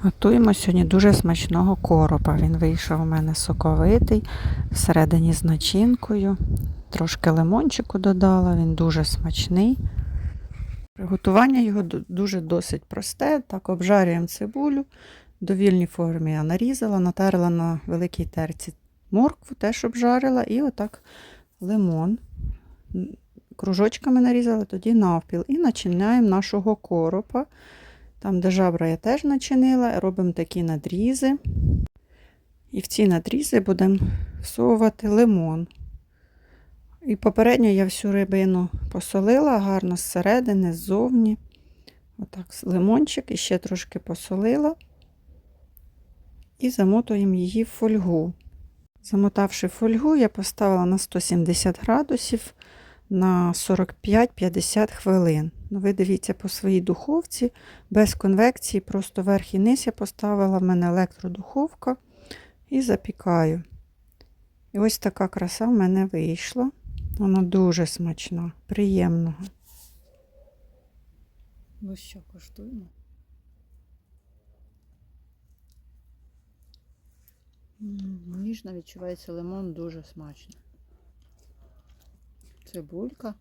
Готуємо сьогодні дуже смачного коропа. Він вийшов у мене соковитий, всередині з начинкою. Трошки лимончику додала, він дуже смачний. Приготування його дуже досить просте. Так, обжарюємо цибулю. В довільній формі я нарізала, натерла на великій терці моркву, теж обжарила, і отак лимон. Кружочками нарізала, тоді навпіл. І начиняємо нашого коропа. Там, де жабра я теж начинила, робимо такі надрізи. І в ці надрізи будемо всовувати лимон. І попередньо я всю рибину посолила гарно зсередини, ззовні. Отак, лимончик і ще трошки посолила. І замотуємо її в фольгу. Замотавши фольгу, я поставила на 170 градусів на 45-50 хвилин. Ну, ви дивіться по своїй духовці, без конвекції, просто верх і низ я поставила в мене електродуховка і запікаю. І ось така краса в мене вийшла. Вона дуже смачна, приємного. Ну що, коштуємо? Ніжно відчувається лимон дуже смачно. Цибулька.